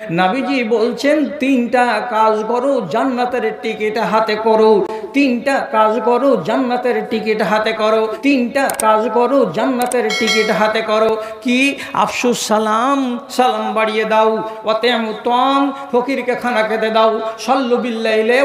নাবিজি বলছেন তিনটা কাজ করো জান্নাতের টিকিট হাতে করো। তিনটা কাজ করো, জান্নাতের টিকিট হাতে করো। তিনটা কাজ করো, জান্নাতের টিকিট হাতে করো। কি? আফসুস সালাম সালাম বাড়িয়ে দাও। অতেম তম ফকিরকে খানা খেতে দাও। সল্লু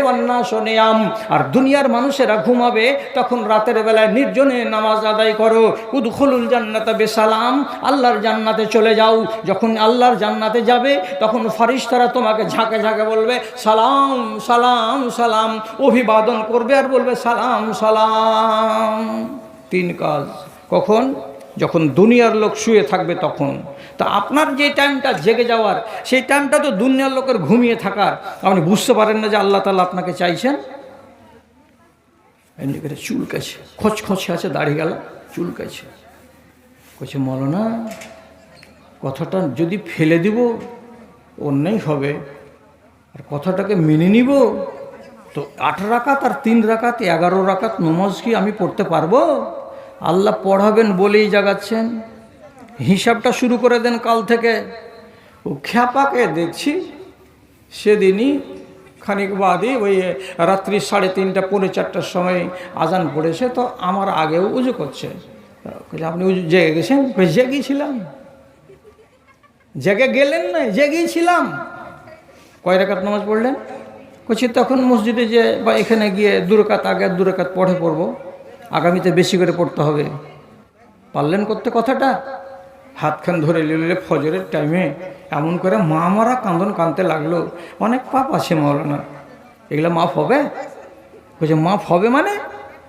অন্না সোনিয়াম আর দুনিয়ার মানুষেরা ঘুমাবে, তখন রাতের বেলায় নির্জনে নামাজ আদায় করো। উদখলুল জান্নাতে বেসালাম, আল্লাহর জান্নাতে চলে যাও। যখন আল্লাহর জান্নাতে যাবে, তখন ফারিস্তারা তোমাকে ঝাঁকে ঝাঁকে বলবে, সালাম সালাম সালাম। অভিবাদন করবে আর বলবে, সালাম সালাম। তিন কাজ। কখন? যখন দুনিয়ার লোক শুয়ে থাকবে তখন। তা আপনার যে টাইমটা জেগে যাওয়ার, সেই টাইমটা তো দুনিয়ার লোকের ঘুমিয়ে থাকার। আপনি বুঝতে পারেন না যে আল্লাহ তালা আপনাকে চাইছেন? এমনি করে চুলকাছে খচখচে আছে, দাড়ি গেল চুলকাছে কছে মলনা, কথাটা যদি ফেলে দিব, অন্যায় হবে। আর কথাটাকে মেনে নিব? তো আট রাকাত আর তিন রাকাত, এগারো রাকাত নমাজ কি আমি পড়তে পারব? আল্লাহ পড়াবেন বলেই জাগাচ্ছেন। হিসাবটা শুরু করে দেন কাল থেকে। ও খ্যাপাকে দেখছি, সেদিনই খানিক বাদই ওই রাত্রি সাড়ে তিনটা, পৌনে চারটার সময় আজান পড়েছে, তো আমার আগেও উজু করছে। আপনি উজু, জেগে গেছেন? জেগেছিলাম। জেগে গেলেন না, জেগেছিলাম। কয় রাকাত নামাজ পড়লেন? কছি তখন মসজিদে যে বা এখানে গিয়ে দুরকাত আগে আর দুরকাত পড়ে পড়ব, আগামীতে বেশি করে পড়তে হবে। পারলেন করতে কথাটা? হাতখান ধরে নিলে ফজরের টাইমে এমন করে মা মারা কান্দন কাঁদতে লাগল। অনেক পাপ আছে মরনা এগুলো মাফ হবে? বলছে, মাফ হবে মানে?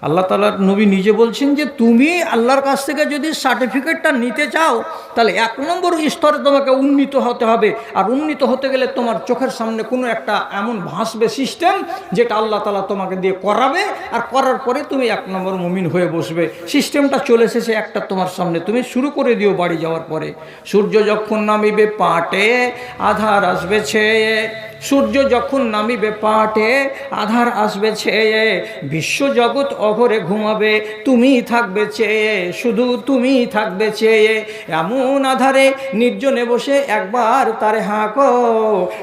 আল্লাহ তালার নবী নিজে বলছেন যে, তুমি আল্লাহর কাছ থেকে যদি সার্টিফিকেটটা নিতে চাও, তাহলে এক নম্বর স্তরে তোমাকে উন্নীত হতে হবে। আর উন্নীত হতে গেলে তোমার চোখের সামনে কোনো একটা এমন ভাসবে সিস্টেম যেটা আল্লাহ তালা তোমাকে দিয়ে করাবে। আর করার পরে তুমি এক নম্বর মুমিন হয়ে বসবে। সিস্টেমটা চলে এসেছে একটা তোমার সামনে। তুমি শুরু করে দিও বাড়ি যাওয়ার পরে। সূর্য যখন নামিবে, পাটে আধার আসবে ছেয়ে। সূর্য যখন নামিবে পাটে, আধার আসবে ছেয়ে, বিশ্বজগৎ অঘরে ঘুমাবে তুমি থাকবে চেয়ে শুধু তুমি থাকবে চেয়ে এমন আধারে নির্জনে বসে একবার তারে হাঁকো,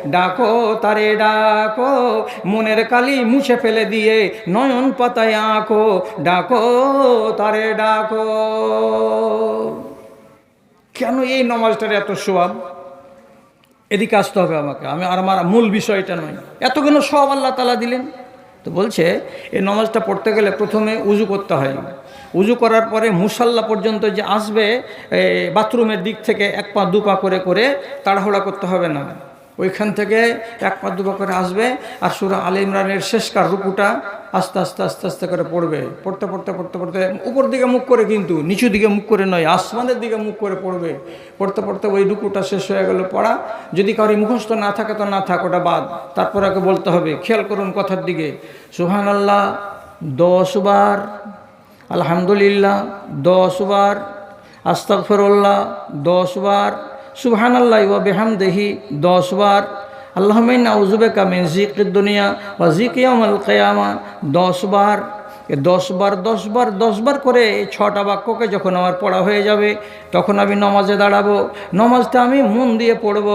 ডাকো, তারে ডাকো, মনের কালি মুছে ফেলে দিয়ে নয়ন পাতায় আঁকো, ডাকো, তারে ডাকো। কেন এই নমাজটার এত সোয়াব? এদিকে আসতে হবে আমাকে। আমি আর আমার মূল বিষয়টা নয়। এতগুলো সব আল্লাহ তালা দিলেন। তো বলছে, এই নমাজটা পড়তে গেলে প্রথমে উজু করতে হয়। উজু করার পরে মুসাল্লা পর্যন্ত যে আসবে বাথরুমের দিক থেকে এক পা দু পা করে করে তাড়াহুড়া করতে হবে না। ওইখান থেকে এক পা দু পা করে আসবে। আর সুরা আল ইমরানের শেষকার রুকুটা আস্তে আস্তে আস্তে আস্তে করে পড়বে। পড়তে পড়তে পড়তে পড়তে উপর দিকে মুখ করে কিন্তু, নিচু দিকে মুখ করে নয়, আসমানের দিকে মুখ করে পড়বে। পড়তে পড়তে ওই রুকুটা শেষ হয়ে গেল, পড়া। যদি কারও মুখস্থ না থাকে তো না থাক, ওটা বাদ। তারপর আগে বলতে হবে, খেয়াল করুন কথার দিকে। সুহান আল্লাহ দশ বার, আলহামদুলিল্লাহ, দশ বার, আস্তাগফিরুল্লাহ, দশ বার সুবহান আল্লাহ ওয়া বিহামদিহি, দশ বার আল্লাহমিন আউজুবেকা মিন জিকির দুনিয়া জিক ইয়ামাল কেয়ামা দশ বার এ দশ বার দশ বার দশ বার করে এই ছটা বাক্যকে যখন আমার পড়া হয়ে যাবে, তখন আমি নমাজে দাঁড়াবো। নমাজটা আমি মন দিয়ে পড়ব।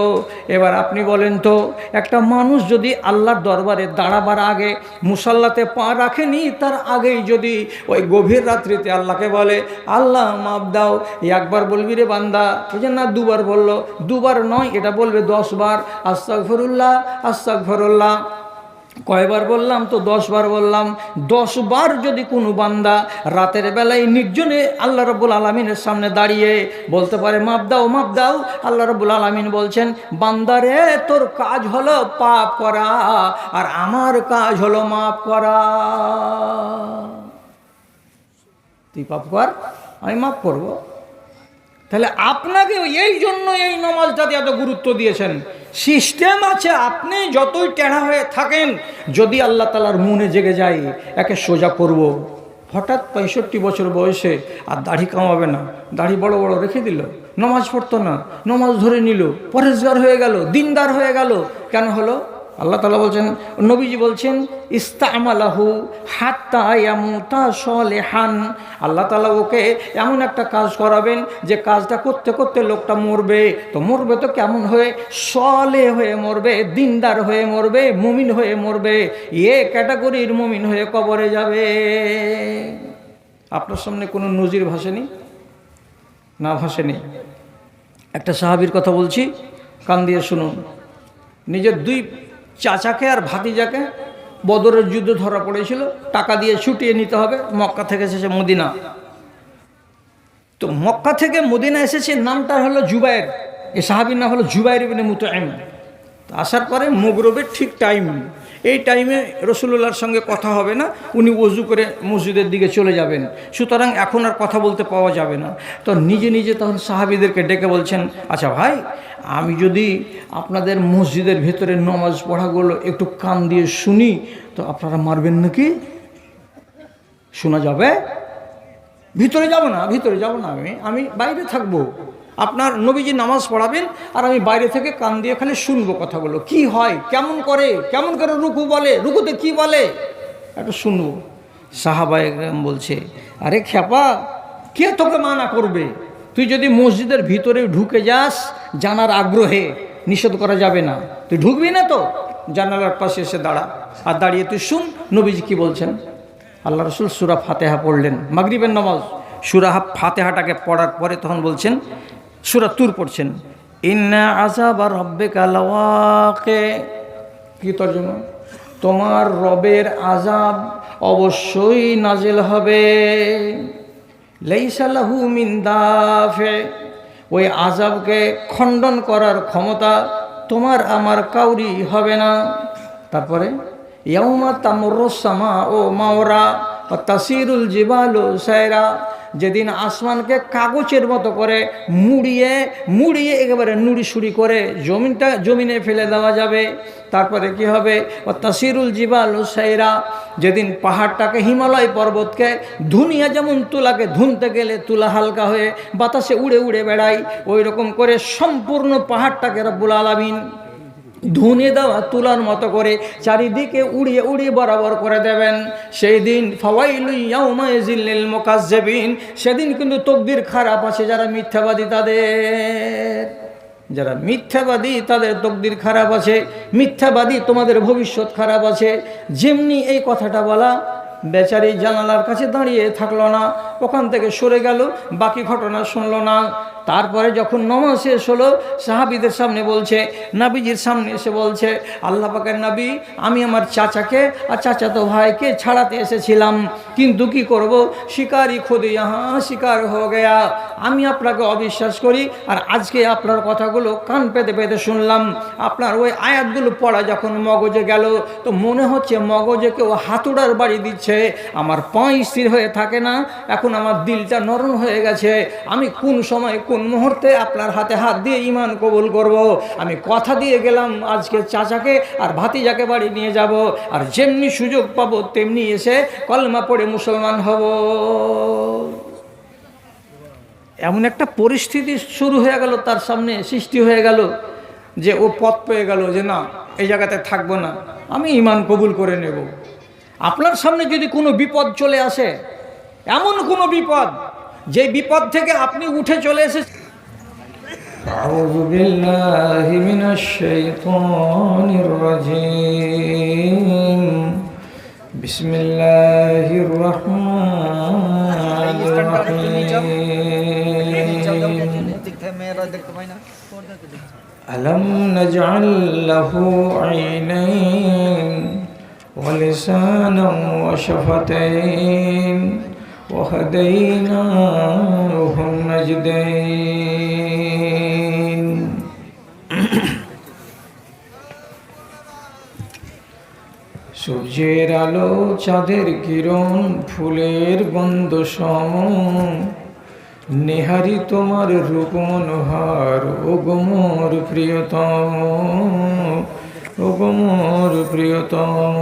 এবার আপনি বলেন তো, একটা মানুষ যদি আল্লাহর দরবারে দাঁড়াবার আগে মুসাল্লাতে পা রাখেনি, তার আগেই যদি ওই গভীর রাত্রিতে আল্লাহকে বলে, আল্লাহ মাপ দাও। একবার বলবি রে বান্দা যে না দুবার বলল, দুবার নয়, এটা বলবে দশ বার আস্তাক ফরুল্লাহ আস্তাক ফরুল্লাহ কয়বার বললাম তো দশ বার বললাম। দশ বার যদি কোনো বান্দা রাতের বেলায় নির্জনে আল্লাহ রব্বুল আলমিনের সামনে দাঁড়িয়ে বলতে পারে, মাপ দাও মাপ দাও। আল্লাহ রব্বুল আলমিন বলছেন, বান্দারে, তোর কাজ হলো পাপ করা, আর আমার কাজ হলো মাপ করা। তুই পাপ কর, আমি মাপ করব। তাহলে আপনাকে এই জন্য এই নমাজটাতে এত গুরুত্ব দিয়েছেন। সিস্টেম আছে, আপনি যতই টেনা হয়ে থাকেন, যদি আল্লাহ তালার মনে জেগে যায়, একে সোজা করব। হঠাৎ পঁয়ষট্টি বছর বয়সে আর দাড়ি কামাবে না, দাড়ি বড় বড় রেখে দিল, নমাজ পড়তো না, নমাজ ধরে নিল, পরেশগার হয়ে গেল, দিনদার হয়ে গেল, কেন হলো আল্লাহ তালা বলছেন, নবীজি বলছেন, ইস্তামালাহু সলেহান। আল্লাহ তালা ওকে এমন একটা কাজ করাবেন যে কাজটা করতে করতে লোকটা মরবে। তো মরবে তো কেমন হয়ে? সলে হয়ে মরবে, দিনদার হয়ে মরবে, মুমিন হয়ে মরবে। এ ক্যাটাগরির মুমিন হয়ে কবরে যাবে। আপনার সামনে কোনো নজির ভাসেনি? না ভাসেনি। একটা সাহাবির কথা বলছি, কান দিয়ে শুনুন। নিজের দুই চাচাকে আর ভাতিজাকে বদরের যুদ্ধ ধরা পড়েছিল, টাকা দিয়ে ছুটিয়ে নিতে হবে মক্কা থেকে এসেছে মদিনা। তো মক্কা থেকে মদিনা এসেছে নামটা হলো জুবাইর, এ সাহাবির নাম হলো জুবাইর ইবনে মুতো আসার পরে মুগরবের ঠিক টাইম এই টাইমে রসুল্লাহর সঙ্গে কথা হবে না, উনি অজু করে মসজিদের দিকে চলে যাবেন। সুতরাং এখন আর কথা বলতে পাওয়া যাবে না। তো নিজে নিজে তখন সাহাবিদেরকে ডেকে বলছেন আচ্ছা ভাই, আমি যদি আপনাদের মসজিদের ভেতরে নমাজ পড়াগুলো একটু কান দিয়ে শুনি, তো আপনারা মারবেন নাকি? শোনা যাবে। ভিতরে যাব না, ভিতরে যাব না আমি আমি বাইরে থাকব। আপনার নবীজি নামাজ পড়াবেন আর আমি বাইরে থেকে কান দিয়ে খালি শুনব কথাগুলো। কি হয়? কেমন করে? কেমন করে রুকু বলে? রুকুতে কি বলে? একটু শুনব। সাহাবা একরাম বলছে, আরে খ্যাপা, কে তোকে মানা করবে? তুই যদি মসজিদের ভিতরে ঢুকে যাস, জানার আগ্রহে নিষেধ করা যাবে না। তুই ঢুকবি না তো? জানালার পাশে এসে দাঁড়া। আর দাঁড়িয়ে তুই শুন, নবীজি কি বলছেন? আল্লাহ রসুল সুরা ফাতেহা পড়লেন। মাগরিবের নামাজ। সুরাহা ফাতেহাটাকে পড়ার পরে তখন বলছেন সুরা তুর পড়ছেন। ইন্না আজাব আর রব্বে কালাওয়াকে কি তর্জমা? তোমার রবের আজাব অবশ্যই নাজেল হবে। লেইসালাহু মিন দাফে ওই আজাবকে খণ্ডন করার ক্ষমতা তোমার আমার কাউরি হবে না। তারপরে, ইয়াউমা তামরসামা ও মাওরা তাসিরুল জিবালু সায়রা যেদিন আসমানকে কাগজের মতো করে মুড়িয়ে মুড়িয়ে একেবারে নুড়ি সুড়ি করে জমিনটা, জমিনে ফেলে দেওয়া যাবে। তারপরে কি হবে? ও তাসিরুল জিবাল সাইরা যেদিন পাহাড়টাকে হিমালয় পর্বতকে ধুনিয়া যেমন তুলাকে ধুনতে গেলে তুলা হালকা হয়ে বাতাসে উড়ে উড়ে বেড়ায় ওই রকম করে সম্পূর্ণ পাহাড়টাকে রব্বুল আলামিন ধুনে দেওয়া তুলার মতো করে চারিদিকে উড়িয়ে উড়িয়ে বরাবর করে দেবেন। সেই দিন ফওয়াইলুইয়াউমাইজিল্লিল সেদিন কিন্তু তকদির খারাপ আছে যারা মিথ্যাবাদী তাদের। যারা মিথ্যাবাদী তাদের তকদির খারাপ আছে, মিথ্যাবাদী তোমাদের ভবিষ্যৎ খারাপ আছে। যেমনি এই কথাটা বলা, বেচারি জানালার কাছে দাঁড়িয়ে থাকল না, ওখান থেকে সরে গেল, বাকি ঘটনা শুনলো না। তারপরে যখন নমাজ শেষ হলো, সাহাবিদের সামনে বলছে, নাবিজির সামনে এসে বলছে, আল্লাহ পাকের নাবি, আমি আমার চাচাকে আর চাচাতো ভাইকে ছাড়াতে এসেছিলাম, কিন্তু কি করব? শিকারই খোদে ইহা শিকার হয়ে গেয়া। আমি আপনাকে অবিশ্বাস করি, আর আজকে আপনার কথাগুলো কান পেতে পেতে শুনলাম। আপনার ওই আয়াতগুলো পড়া যখন মগজে গেল, তো মনে হচ্ছে মগজে কেউ হাতুড়ার বাড়ি দিচ্ছে। আমার পাঁই স্থির হয়ে থাকে না, এখন আমার দিলটা নরম হয়ে গেছে। আমি কোন সময় মুহূর্তে আপনার হাতে হাত দিয়ে ইমান কবুল করব। আমি কথা দিয়ে গেলাম, আজকে চাচাকে আর ভাতিজাকে বাড়ি নিয়ে যাব। আর যেমনি সুযোগ পাবো, তেমনি এসে কলমা পড়ে মুসলমান হব। এমন একটা পরিস্থিতি শুরু হয়ে গেল, তার সামনে সৃষ্টি হয়ে গেল, যে ও পথ পেয়ে গেল যে না, এই জায়গাতে থাকব না, আমি ইমান কবুল করে নেব। আপনার সামনে যদি কোনো বিপদ চলে আসে, এমন কোনো বিপদ যে বিপদ থেকে আপনি উঠে চলে এসে أعوذ بالله من الشيطان الرجيم بسم الله الرحمن الرحيم ألم نجعل له عينين ولسانا وشفتين وهديناه النجدين সূর্যের আলো চাঁদের কিরণ ফুলের গন্ধ সম নেহারি তোমার রূপ মনোহার ও গোমর প্রিয়তম ও গোমর প্রিয়তম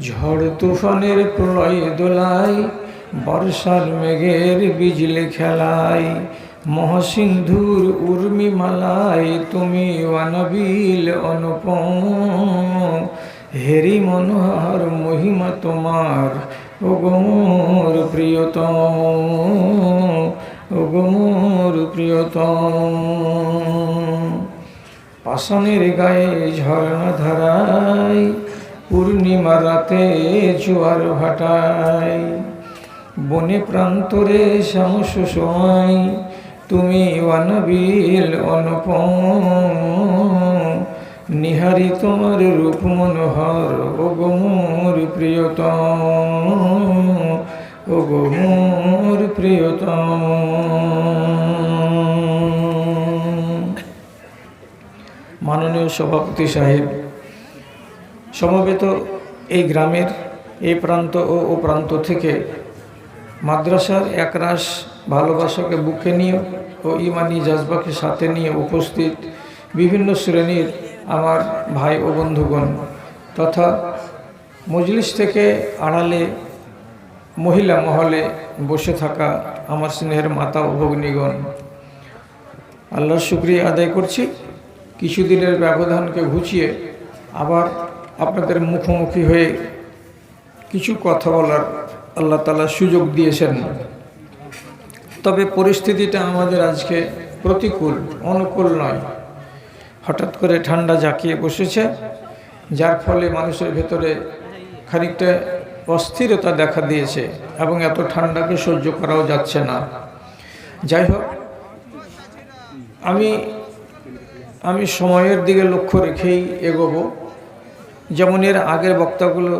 ঝড় তুফানের প্রলয় দোলায়, বর্ষার মেঘের বিজলে খেলায়, মহাসিন্ধুর উর্মিমালায় তুমি ওয়ানবিল অনুপম। হেরি মনোহর, মহিমা তোমার ওগমোর প্রিয়তম ওগমোর প্রিয়তম। পাশনের গায়ে ঝর্ণা ধারায় পূর্ণিমা রাতে জোয়ার ভাটায়। বনে প্রান্তরে শামস সময়, তুমি ওয়ানবিল অনুপম। নিহারি তোমার রূপ মনোহর, ও গোমর প্রিয়তম, ও গোমর প্রিয়তম। মাননীয় সভাপতি সাহেব সমবেত এই গ্রামের এই প্রান্ত ও ও প্রান্ত থেকে মাদ্রাসার একরাশ ভালোবাসাকে বুকে নিয়ে ও ইমানি জাজবাকে সাথে নিয়ে উপস্থিত বিভিন্ন শ্রেণির আমার ভাই ও বন্ধুগণ তথা মজলিস থেকে আড়ালে মহিলা মহলে বসে থাকা আমার স্নেহের মাতা ও ভগ্নীগণ, আল্লাহর শুক্রিয়া আদায় করছি। কিছুদিনের ব্যবধানকে ঘুচিয়ে আবার আপনাদের মুখোমুখি হয়ে কিছু কথা বলার আল্লাহ তালা সুযোগ দিয়েছেন। তবে পরিস্থিতিটা আমাদের আজকে প্রতিকূল, অনুকূল নয়। হঠাৎ করে ঠান্ডা জাঁকিয়ে বসেছে, যার ফলে মানুষের ভেতরে খানিকটা অস্থিরতা দেখা দিয়েছে এবং এত ঠান্ডাকে সহ্য করাও যাচ্ছে না। যাই হোক, আমি আমি সময়ের দিকে লক্ষ্য রেখেই এগোবো। যেমন এর আগের বক্তাগুলো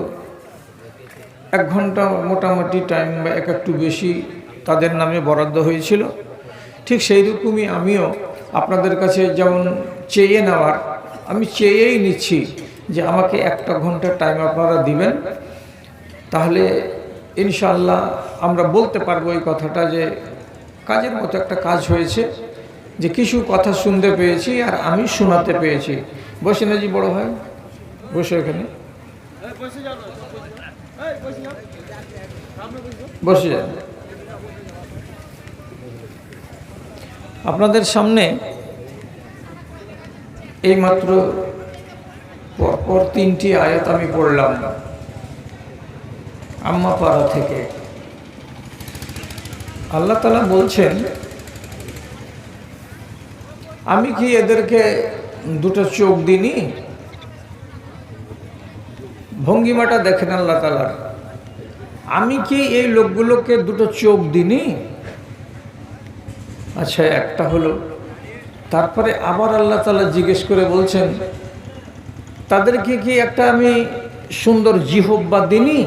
এক ঘণ্টা মোটামুটি টাইম বা এক একটু বেশি তাদের নামে বরাদ্দ হয়েছিল। ঠিক সেই রকমই আমিও আপনাদের কাছে যেমন চেয়ে নেওয়ার, আমি চেয়েই নিচ্ছি যে আমাকে একটা ঘণ্টা টাইম আপনারা দিবেন। তাহলে ইনশাল্লাহ আমরা বলতে পারব এই কথাটা যে কাজের মতো একটা কাজ হয়েছে, যে কিছু কথা শুনতে পেয়েছি আর আমি শোনাতে পেয়েছি। বসে না জি বড় ভাই। বসে এখানে। বসে যান। আপনাদের সামনে এইমাত্র পরপর তিনটি আয়াত আমি পড়লাম। আম্মা পাড়া থেকে। আল্লাহ তালা বলছেন, আমি কি এদেরকে দুটো চোখ দিনি ভঙ্গিমাটা দেখেন আল্লাহ তালার আমি কি এই লোকগুলোকে দুটো চোখ দিনি আচ্ছা একটা হলো, তারপরে আবার আল্লাহ তালা জিজ্ঞেস করে বলছেন, তাদেরকে কি একটা আমি সুন্দর জিহব্বা দিনি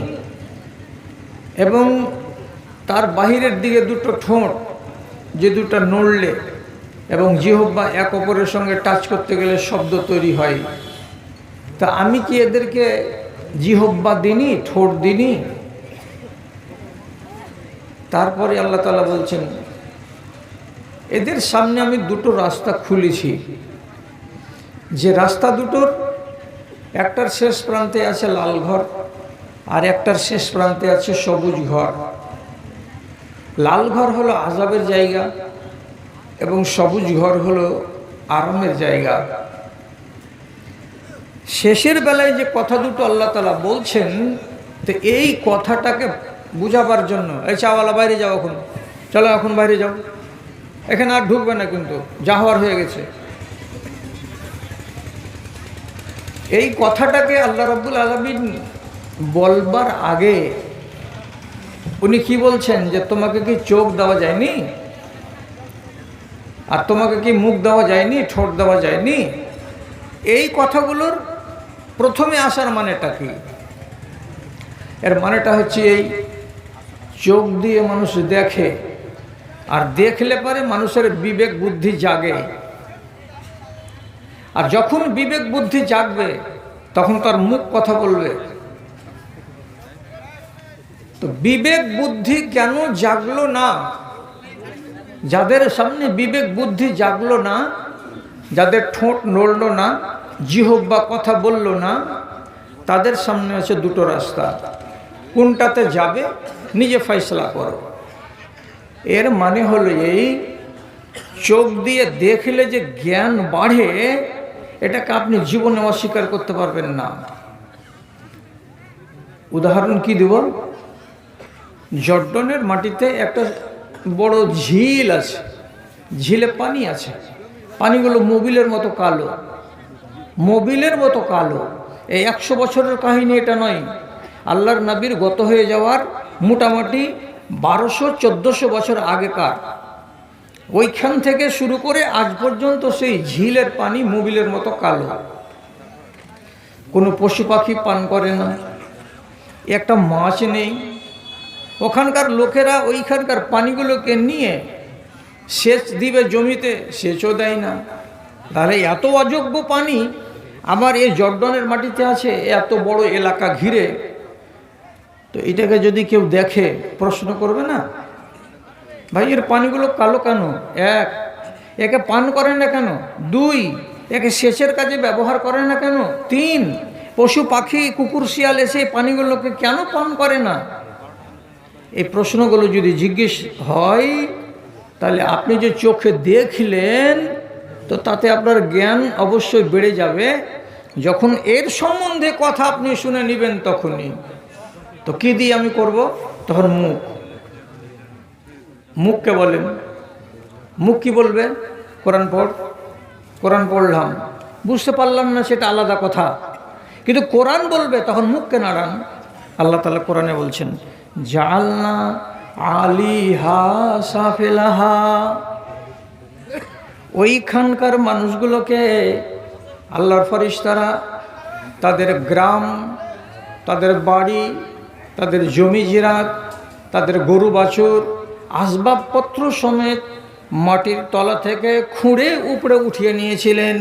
এবং তার বাহিরের দিকে দুটো ঠোঁট যে দুটো নড়লে এবং জিহব্বা এক অপরের সঙ্গে টাচ করতে গেলে শব্দ তৈরি হয়। তা আমি কি এদেরকে জিহব্বা দিনই, ঠোঁট দিনই। তারপরে আল্লাহ তালা বলছেন, এদের সামনে আমি দুটো রাস্তা খুলেছি। যে রাস্তা দুটোর, একটার শেষ প্রান্তে আছে লাল ঘর, আর একটার শেষ প্রান্তে আছে সবুজ ঘর। লাল ঘর হলো আজাবের জায়গা এবং সবুজ ঘর হলো আরামের জায়গা। শেষের বেলায় যে কথা দুটো আল্লাহ তালা বলছেন, তো এই কথাটাকে বুঝাবার জন্য, এই চাওয়ালা বাইরে যাও এখন। চলো এখন বাইরে যাও। এখানে আর ঢুকবে না কিন্তু যা হওয়ার হয়ে গেছে। এই কথাটাকে আল্লাহ রব্বুল আলমিন বলবার আগে উনি কি বলছেন যে, তোমাকে কি চোখ দেওয়া যায়নি? আর তোমাকে কি মুখ দেওয়া যায়নি, ঠোঁট দেওয়া যায়নি? এই কথাগুলোর প্রথমে আসার মানেটা কি? এর মানেটা হচ্ছে এই, চোখ দিয়ে মানুষ দেখে, আর দেখলে পরে মানুষের বিবেক বুদ্ধি জাগে। আর যখন বিবেক বুদ্ধি জাগবে, তখন তার মুখ কথা বলবে। তো বিবেক বুদ্ধি কেন জাগলো না? যাদের সামনে বিবেক বুদ্ধি জাগলো না, যাদের ঠোঁট নড়লো না জিহব্বা কথা বলল না, তাদের সামনে আছে দুটো রাস্তা। কোনটাতে যাবে নিজে ফয়সলা করো। এর মানে হলো এই, চোখ দিয়ে দেখলে যে জ্ঞান বাড়ে, এটাকে আপনি জীবনে অস্বীকার করতে পারবেন না। উদাহরণ কি দেব? জর্ডনের মাটিতে একটা বড় ঝিল আছে। ঝিলে পানি আছে। পানিগুলো মোবিলের মতো কালো। মোবিলের মতো কালো। এই একশো বছরের কাহিনী এটা নয়। আল্লাহর নবীর গত হয়ে যাওয়ার মোটামুটি বারোশো, চোদ্দোশো বছর আগেকার। ওইখান থেকে শুরু করে আজ পর্যন্ত সেই ঝিলের পানি মোবিলের মতো কালো। কোনো পশু পাখি পান করে না। একটা মাছ নেই। ওখানকার লোকেরা ওইখানকার পানিগুলোকে নিয়ে সেচ দিবে জমিতে, সেচও দেয় না। তাহলে এত অযোগ্য পানি আমার এই জর্ডনের মাটিতে আছে এত বড় এলাকা ঘিরে। তো এটাকে যদি কেউ দেখে, প্রশ্ন করবে না? ভাই, এর পানিগুলো কালো কেন? এক, একে পান করে না কেন? দুই, একে সেচের কাজে ব্যবহার করে না কেন? তিন, পশু পাখি, কুকুর, শিয়াল এসে পানিগুলোকে কেন পান করে না? এই প্রশ্নগুলো যদি জিজ্ঞেস হয়, তাহলে আপনি যে চোখে দেখলেন তো তাতে আপনার জ্ঞান অবশ্যই বেড়ে যাবে। যখন এর সম্বন্ধে কথা আপনি শুনে নেবেন তখনই। তো কি দিয়ে আমি করব? তখন মুখ। মুখকে বলেন। মুখ কি বলবে? কোরআন পড়। কোরআন পড়লাম। বুঝতে পারলাম না সেটা আলাদা কথা। কিন্তু কোরআন বলবে, তখন মুখকে নাড়ান। আল্লাহ তালা কোরআনে বলছেন জালনা আলিহা সাফেলাহা। ওইখানকার মানুষগুলোকে আল্লাহর ফরিস্তারা তাদের গ্রাম, তাদের বাড়ি, তাদের জমি জিরাত, তাদের গরু বাছুর, আসবাবপত্র সমেত মাটির তলা থেকে খুঁড়ে উপরে উঠিয়ে নিয়েছিলেন।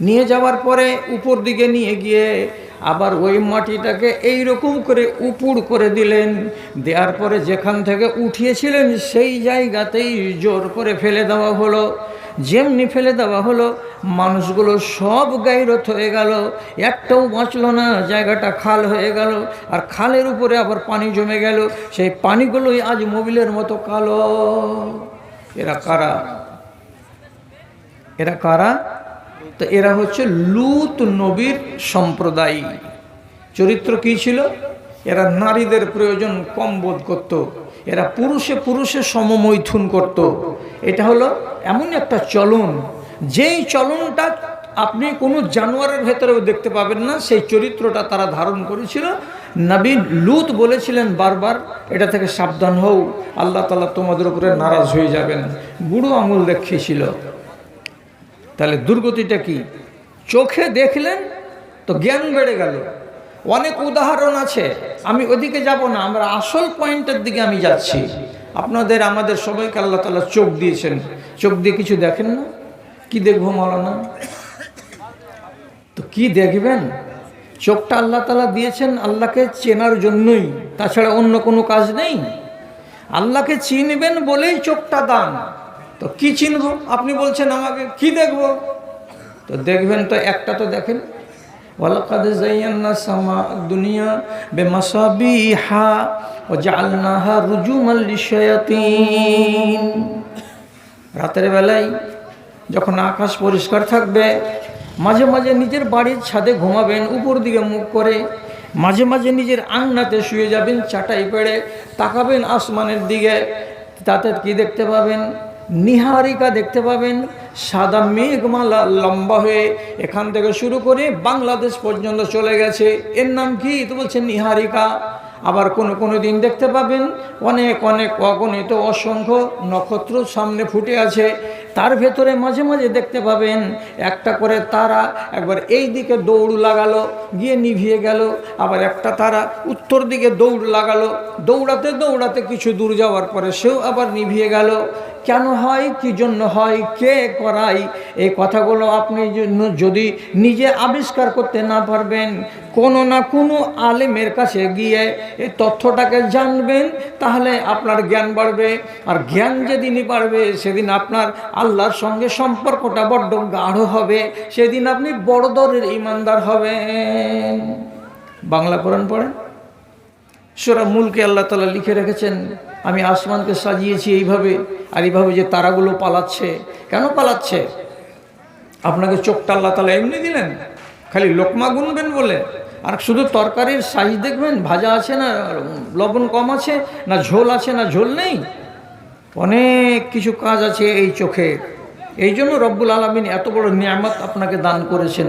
নিয়ে যাওয়ার পরে উপর দিকে নিয়ে গিয়ে আবার ওই মাটিটাকে এই রকম করে উপুড় করে দিলেন। দেওয়ার পরে যেখান থেকে উঠিয়েছিলেন সেই জায়গাতেই জোর করে ফেলে দেওয়া হলো। যেমনি ফেলে দেওয়া হলো, মানুষগুলো সব গাইরত হয়ে গেল। একটাও বাঁচলো না, জায়গাটা খাল হয়ে গেল। আর খালের উপরে আবার পানি জমে গেল। সেই পানিগুলোই আজ মোবিলের মতো কালো। এরা কারা? এরা কারা? তো এরা হচ্ছে লুত নবীর সম্প্রদায় চরিত্র কী ছিল এরা নারীদের প্রয়োজন কম বোধ করত। এরা পুরুষে পুরুষে সমমৈথুন করত। এটা হলো এমন একটা চলন, যেই চলনটা আপনি কোনো জানোয়ারের ভেতরেও দেখতে পাবেন না, সেই চরিত্রটা তারা ধারণ করেছিল নবীন লুত বলেছিলেন বারবার, এটা থেকে সাবধান হও, আল্লাহ তালা তোমাদের উপরে নারাজ হয়ে যাবেন বুড়ো আঙুল দেখিয়েছিল তাহলে দুর্গতিটা কি? চোখে দেখলেন তো জ্ঞান বেড়ে গেল। অনেক উদাহরণ আছে। আমি ওদিকে যাব না, আমরা আসল পয়েন্টের দিকে আমি যাচ্ছি। আপনাদের, আমাদের সবাইকে আল্লাহ তালা চোখ দিয়েছেন। চোখ দিয়ে কিছু দেখেন না? কি দেখব মৌলানা? তো কি দেখবেন? চোখটা আল্লাহ তালা দিয়েছেন আল্লাহকে চেনার জন্যই। তাছাড়া অন্য কোনো কাজ নেই। আল্লাহকে চিনবেন বলেই চোখটা দান। তো কি চিনব? আপনি বলছেন আমাকে, কি দেখব? তো দেখবেন তো একটা তো দেখেন। সামা দুনিয়া ও রুজুমাল রাতের বেলায় যখন আকাশ পরিষ্কার থাকবে, মাঝে মাঝে নিজের বাড়ির ছাদে ঘুমাবেন, উপর দিকে মুখ করে মাঝে মাঝে নিজের আংনাতে শুয়ে যাবেন, চাটাই পেড়ে তাকাবেন আসমানের দিকে, তাতে কি দেখতে পাবেন? নিহারিকা দেখতে পাবেন সাদা মেঘমালা লম্বা হয়ে এখান থেকে শুরু করে বাংলাদেশ পর্যন্ত চলে গেছে। এর নাম কি? তো বলছে নিহারিকা। আবার কোনো কোনো দিন দেখতে পাবেন অনেক অনেক অগণিত অসংখ্য নক্ষত্র সামনে ফুটে আছে। তার ভেতরে মাঝে মাঝে দেখতে পাবেন, একটা করে তারা একবার এই দিকে দৌড় লাগালো, গিয়ে নিভিয়ে গেল, আবার একটা তারা উত্তর দিকে দৌড় লাগালো, দৌড়াতে দৌড়াতে কিছু দূর যাওয়ার পরে সেও আবার নিভিয়ে গেল। কেন হয়? কি জন্য হয়? কে করাই? এই কথাগুলো আপনি যদি নিজে আবিষ্কার করতে না পারবেন, কোনো না কোনো আলেমের কাছে গিয়ে এই তথ্যটাকে জানবেন, তাহলে আপনার জ্ঞান বাড়বে। আর জ্ঞান যেদিনই বাড়বে, সেদিন আপনার আল্লাহর সঙ্গে সম্পর্কটা বড্ড গাঢ় হবে, সেদিন আপনি বড় দরের ইমানদার হবেন। বাংলা কোরআন পড়েন? সুরা মূলকে আল্লাহ তালা লিখে রেখেছেন, আমি আসমানকে সাজিয়েছি এইভাবে, আর এইভাবে যে তারাগুলো পালাচ্ছে। কেন পালাচ্ছে? আপনাকে চোখটা আল্লাহ তালা এমনি দিলেন? খালি লোকমা গুনবেন বলে? আর শুধু তরকারির সাইজ দেখবেন, ভাজা আছে না, লবণ কম আছে, না ঝোল আছে, না ঝোল নেই? অনেক কিছু কাজ আছে এই চোখে। এই জন্য রব্বুল আলমিন এত বড় নিয়ামত আপনাকে দান করেছেন।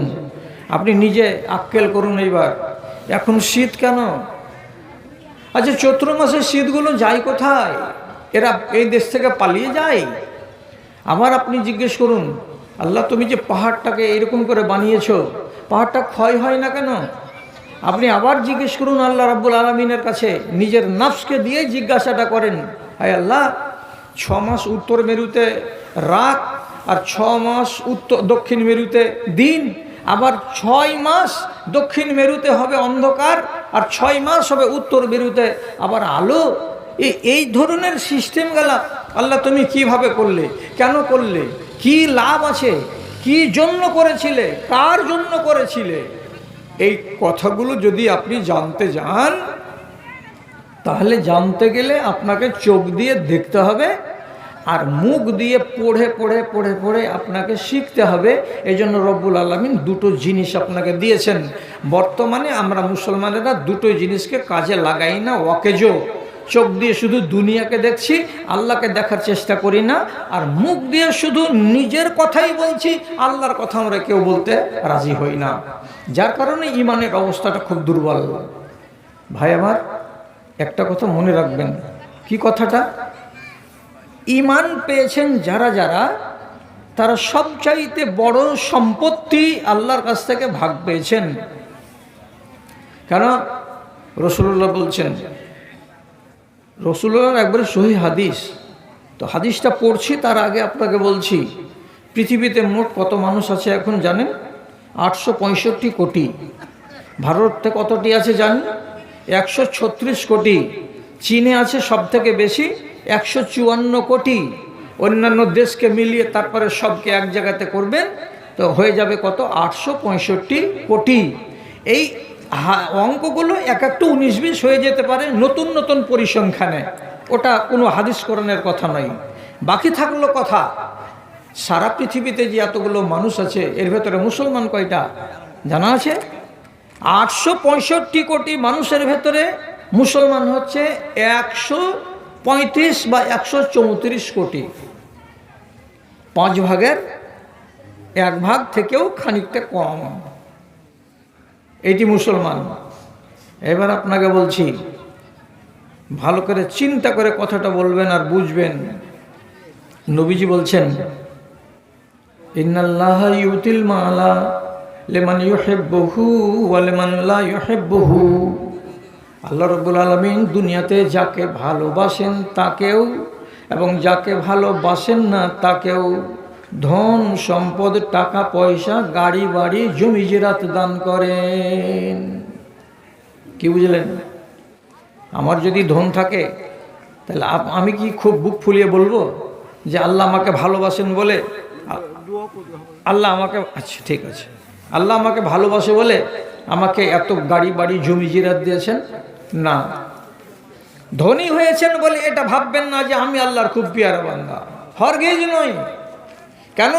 আপনি নিজে আক্কেল করুন এইবার। এখন শীত কেন? আচ্ছা চৈত্র মাসের শীতগুলো যায় কোথায়? এরা এই দেশ থেকে পালিয়ে যায়? আবার আপনি জিজ্ঞেস করুন, আল্লাহ তুমি যে পাহাড়টাকে এরকম করে বানিয়েছ, পাহাড়টা ক্ষয় হয় না কেন? আপনি আবার জিজ্ঞেস করুন আল্লাহ রাব্বুল আলমিনের কাছে, নিজের নাফসকে দিয়ে জিজ্ঞাসাটা করেন, হায় আল্লাহ ছ মাস উত্তর মেরুতে রাত আর ছ মাস উত্তর দক্ষিণ মেরুতে দিন। আবার ছয় মাস দক্ষিণ মেরুতে হবে অন্ধকার আর ছয় মাস হবে উত্তর মেরুতে আবার আলো। এই এই ধরনের সিস্টেম গেলা, আল্লাহ তুমি কীভাবে করলে? কেন করলে? কি লাভ আছে? কি জন্য করেছিলে? কার জন্য করেছিলে? এই কথাগুলো যদি আপনি জানতে যান তাহলে জানতে গেলে আপনাকে চোখ দিয়ে দেখতে হবে আর মুখ দিয়ে পড়ে পড়ে পড়ে পড়ে আপনাকে শিখতে হবে। এই জন্য রব্বুল আলমিন দুটো জিনিস আপনাকে দিয়েছেন। বর্তমানে আমরা মুসলমানেরা দুটো জিনিসকে কাজে লাগাই না ওয়াকেজো চোখ দিয়ে শুধু দুনিয়াকে দেখছি, আল্লাহকে দেখার চেষ্টা করি না, আর মুখ দিয়ে শুধু নিজের কথাই বলছি, আল্লাহর কথা আমরা কেউ বলতে রাজি হই না। যার কারণে ইমানের অবস্থাটা খুব দুর্বল। ভাই আমার একটা কথা মনে রাখবেন। কি কথাটা? ইমান পেয়েছেন যারা যারা, তারা সবচাইতে বড় সম্পত্তি আল্লাহর কাছ থেকে ভাগ পেয়েছেন। কেন? রসুল্লাহ বলছেন রসুল্লাহর একবারে সহি হাদিস। তো হাদিসটা পড়ছি, তার আগে আপনাকে বলছি, পৃথিবীতে মোট কত মানুষ আছে এখন জানেন? আটশো পঁয়ষট্টি কোটি। ভারতে কতটি আছে জানেন? একশো ছত্রিশ কোটি। চীনে আছে সব থেকে বেশি, একশো চুয়ান্ন কোটি। অন্যান্য দেশকে মিলিয়ে তারপরে সবকে এক জায়গাতে করবেন, তো হয়ে যাবে কত? আটশো পঁয়ষট্টি কোটি। এই অঙ্কগুলো এক একটা উনিশ বিশ হয়ে যেতে পারে নতুন নতুন পরিসংখ্যানে। ওটা কোনো হাদিস করণের কথা নয়। বাকি থাকল কথা, সারা পৃথিবীতে যে এতগুলো মানুষ আছে, এর ভেতরে মুসলমান কয়টা? জানা আছে? আটশো পঁয়ষট্টি কোটি মানুষের ভেতরে মুসলমান হচ্ছে একশো পঁয়ত্রিশ বা একশো চৌত্রিশ কোটি। পাঁচ ভাগের এক ভাগ থেকেও খানিকটা কম। এটি মুসলমান। এবার আপনাকে বলছি, ভালো করে চিন্তা করে কথাটা বলবেন আর বুঝবেন। নবীজি বলছেন, ইন্নাল্লাহ ইউতিল মালা লেমান ইউহেব্বহু ওয়া লেমান লা ইউহেব্বহু। আল্লাহ রব্বুল আলমিন দুনিয়াতে যাকে ভালোবাসেন তাকেও এবং যাকে ভালোবাসেন না তাকেও ধন, সম্পদ, টাকা, পয়সা, গাড়ি, বাড়ি, জমি, জিরাত দান করেন। কি বুঝলেন? আমার যদি ধন থাকে, তাহলে আমি কি খুব বুক ফুলিয়ে বলব যে আল্লাহ আমাকে ভালোবাসেন বলে? আল্লাহ আমাকে আচ্ছা ঠিক আছে। আল্লাহ আমাকে ভালোবাসে বলে আমাকে এত গাড়ি বাড়ি জমি জিরাত দিয়েছেন? না। ধনী হয়েছেন বলে এটা ভাববেন না যে আমি আল্লাহর খুব পিয়ারা বান্দা। হরগেজ নয় কেন?